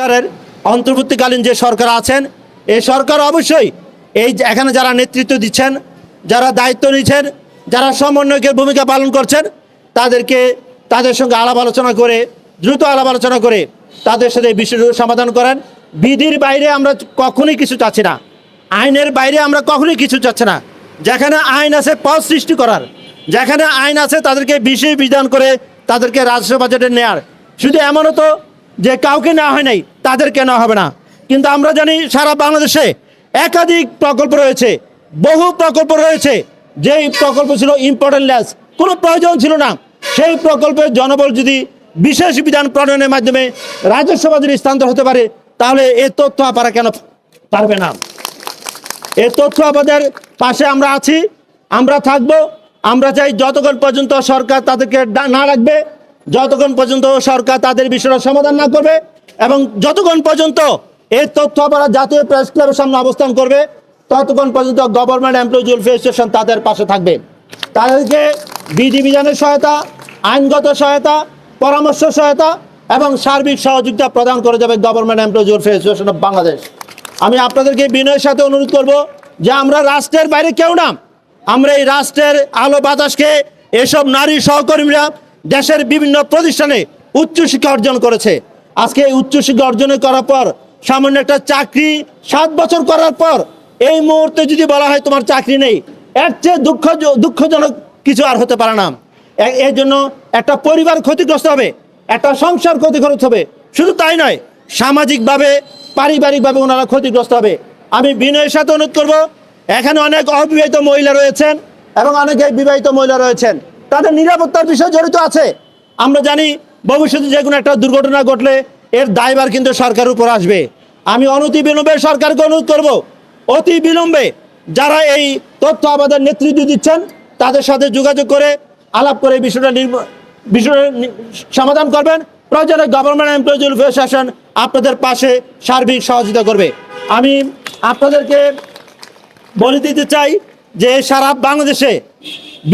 সরকারের অন্তর্বর্তীকালীন যে সরকার আছেন এই সরকার অবশ্যই এই এখানে যারা নেতৃত্ব দিচ্ছেন, যারা দায়িত্ব নিচ্ছেন, যারা সমন্বয়কের ভূমিকা পালন করছেন, তাদেরকে তাদের সঙ্গে আলাপ আলোচনা করে, দ্রুত আলাপ আলোচনা করে তাদের সাথে এই সমাধান করেন। বিধির বাইরে আমরা কখনোই কিছু চাচ্ছি না। আইনের বাইরে আমরা কখনোই কিছু চাচ্ছি না। যেখানে আইন আছে পথ সৃষ্টি করার, যেখানে আইন আছে তাদেরকে বিশেষ বিধান করে তাদেরকে রাজস্ব বাজেটে নেয়ার। শুধু এমনও তো যে কাউকে নেওয়া হয় নাই তাদেরকে নেওয়া হবে না? কিন্তু আমরা জানি সারা বাংলাদেশে একাধিক প্রকল্প রয়েছে, বহু প্রকল্প রয়েছে। যেই প্রকল্প ছিল ইম্পর্টেন্ট ল্যাস কোনো প্রয়োজন ছিল না। সেই প্রকল্পের জনবল যদি বিশেষ বিধান প্রণয়নের মাধ্যমে রাজস্ব বাজারে স্থানান্তর হতে পারে, তাহলে এ তথ্য আপনারা কেন পারবে না? এই তথ্য আমাদের পাশে আমরা আছি, আমরা থাকব, আমরা চাই যতক্ষণ পর্যন্ত সরকার তাদেরকে না রাখবে, যতক্ষণ পর্যন্ত সরকার তাদের বিষয়টা সমাধান না করবে এবং যতক্ষণ পর্যন্ত এই তথ্য আমরা জাতীয় প্রেস ক্লাবের সামনে অবস্থান করবে, ততক্ষণ পর্যন্ত গভর্নমেন্ট এমপ্লয়িজ স্টেশন তাদের পাশে থাকবে। তাদেরকে বিধিবিধানের সহায়তা, আইনগত সহায়তা, পরামর্শ সহায়তা এবং সার্বিক সহযোগিতা প্রদান করে যাবে government employees station of Bangladesh আমি আপনাদেরকে বিনয়ের সাথে অনুরোধ করব যে আমরা রাষ্ট্রের বাইরে কেউ না, আমরা এই রাষ্ট্রের আলো বাতাসকে এসব নারী সহকর্মীরা দেশের বিভিন্ন প্রতিষ্ঠানে উচ্চশিক্ষা অর্জন করেছে। আজকে এই উচ্চশিক্ষা অর্জন করার পর, সামান্য একটা চাকরি, সাত বছর করার পর, এই মুহূর্তে যদি বলা হয় তোমার চাকরি নেই, এর চেয়ে দুঃখ, দুঃখজনক কিছু আর হতে পারে না। এর জন্য একটা পরিবার ক্ষতিগ্রস্ত হবে, একটা সংসার ক্ষতিগ্রস্ত হবে। শুধু তাই নয়, সামাজিকভাবে, পারিবারিকভাবে ওনারা ক্ষতিগ্রস্ত হবে। আমি বিনয়ের সাথে অনুরোধ করব, এখানে অনেক অবিবাহিত মহিলা রয়েছেন এবং অনেকে বিবাহিত মহিলা রয়েছেন। তাদের নিরাপত্তার বিষয় জড়িত আছে। আমরা জানি ভবিষ্যতে যে কোনো একটা দুর্ঘটনা ঘটলে এর দায়ভার কিন্তু সরকারের উপর আসবে। আমি অনতি বিলম্বে সরকারকে অনুরোধ করব, অতি বিলম্বে যারা এই তথ্য আমাদের নেতৃত্ব দিচ্ছেন, তাদের সাথে যোগাযোগ করে আলাপ করে বিষয়টা বিষয়টা সমাধান করবেন। প্রয়োজনে গভর্নমেন্ট এমপ্লয়িজ সেশন আপনাদের পাশে সার্বিক সহযোগিতা করবে। আমি আপনাদেরকে বলে দিতে চাই যে সারা বাংলাদেশে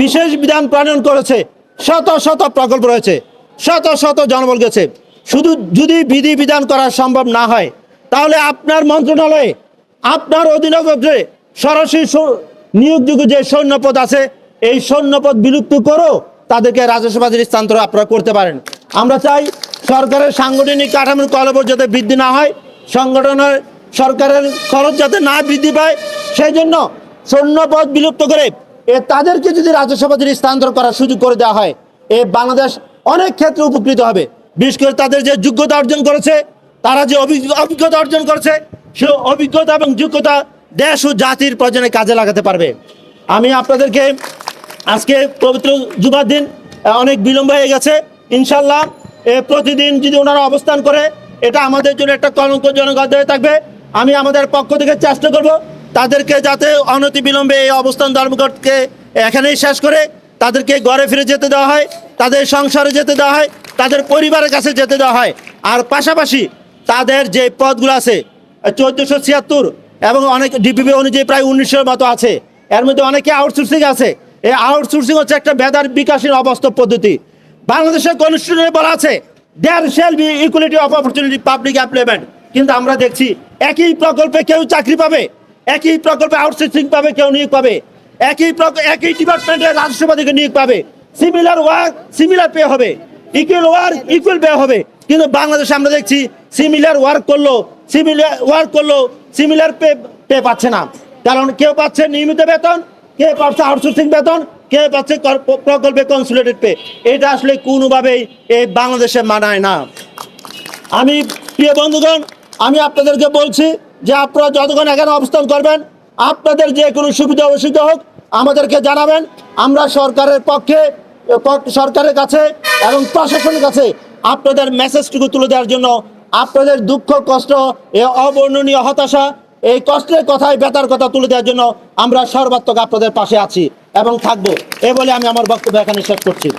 বিশেষ বিধান প্রণয়ন করেছে, শত শত প্রকল্প রয়েছে। শত শত জনবল গেছে। শুধু যদি বিধি বিধান করা সম্ভব না হয়, তাহলে আপনার মন্ত্রণালয়ে, আপনার অধীনগতে সরাসরি নিয়োগযোগ্য যে সৈন্যপদ আছে, এই সৈন্যপদ বিলুপ্ত করো তাদেরকে রাজস্ব বাজারে স্থানান্তর আপনারা করতে পারেন। আমরা চাই সরকারের সাংগঠনিক কাঠামোর কলবর যাতে বৃদ্ধি না হয়, সংগঠনের সরকারের খরচ যাতে না বৃদ্ধি পায়, সেই জন্য সৈন্যপদ বিলুপ্ত করে এ তাদেরকে যদি রাজস্ব বাজারে স্থানান্তর করার সুযোগ করে দেওয়া হয়, এ বাংলাদেশ অনেক ক্ষেত্রে উপকৃত হবে। বিশেষ করে তাদের যে যোগ্যতা অর্জন করেছে, তারা যে অভিজ্ঞ- অভিজ্ঞতা অর্জন করেছে, সে অভিজ্ঞতা এবং যোগ্যতা দেশ ও জাতির প্রয়োজনে কাজে লাগাতে পারবে। আমি আপনাদেরকে আজকে পবিত্র জুমার দিন অনেক বিলম্ব হয়ে গেছে। ইনশাল্লাহ প্রতিদিন যদি ওনারা অবস্থান করে, এটা আমাদের জন্য একটা কলঙ্কজনক অধ্যায় থাকবে। আমি আমাদের পক্ষ থেকে চেষ্টা করব তাদেরকে যাতে অনতি বিলম্বে এই অবস্থান ধর্মঘটকে এখানেই শেষ করে তাদেরকে ঘরে ফিরে যেতে দেওয়া হয়, তাদের সংসারে যেতে দেওয়া হয়, তাদের পরিবারের কাছে যেতে দেওয়া হয়। আর পাশাপাশি তাদের যে পদগুলো আছে, চোদ্দোশো ছিয়াত্তর এবং অনেক ডিপিপি অনুযায়ী প্রায় উনিশশোর মতো আছে। এর মধ্যে অনেকে আউটসোর্সিং আছে। এই আউটসোর্সিং হচ্ছে একটা বেদার বিকাশের অবাস্তব পদ্ধতি। বাংলাদেশের কনস্টিটিউশনে বলা আছে there shall be equality of opportunity public employment কিন্তু আমরা দেখছি, একই প্রকল্পে কেউ চাকরি পাবে, একই প্রকল্পে আউটসোর্সিং পাবে, কেউ নিয়োগ পাবে। একই একই ডিপার্টমেন্টে রাজস্ববাদীকে নিয়োগ পাবে। সিমিলার ওয়ার্ক সিমিলার পে হবে। ইকুয়াল ওয়ার্ক ইকুয়াল পে হবে। কিন্তু বাংলাদেশে আমরা দেখছি সিমিলার ওয়ার্ক করল সিমিলার ওয়ার্ক করল সিমিলার পে পে পাচ্ছে না। কারণ কেউ পাচ্ছে নিয়মিত বেতন কে পাচ্ছে আউটসোর্সিং বেতন কে পাচ্ছে প্রকল্পে কনসুলেটেড পে এটা আসলে কোনোভাবেই এই বাংলাদেশে মানায় না। আমি প্রিয় বন্ধুগণ, আমি আপনাদেরকে বলছি যে আপনারা যতক্ষণ এখানে অবস্থান করবেন আপনাদের যে কোনো সুবিধা অসুবিধা হোক, আমাদেরকে জানাবেন। আমরা সরকারের পক্ষে, পক- সরকারের কাছে এবং প্রশাসনের কাছে আপনাদের মেসেজটুকু তুলে দেওয়ার জন্য আপনাদের দুঃখ, কষ্ট, এ অবর্ণনীয় হতাশা, এই কষ্টের কথায় বেতার কথা তুলে দেওয়ার জন্য আমরা সর্বাত্মক আপনাদের পাশে আছি এবং থাকব। এ বলে আমি আমার বক্তব্য এখানে শেষ করছি।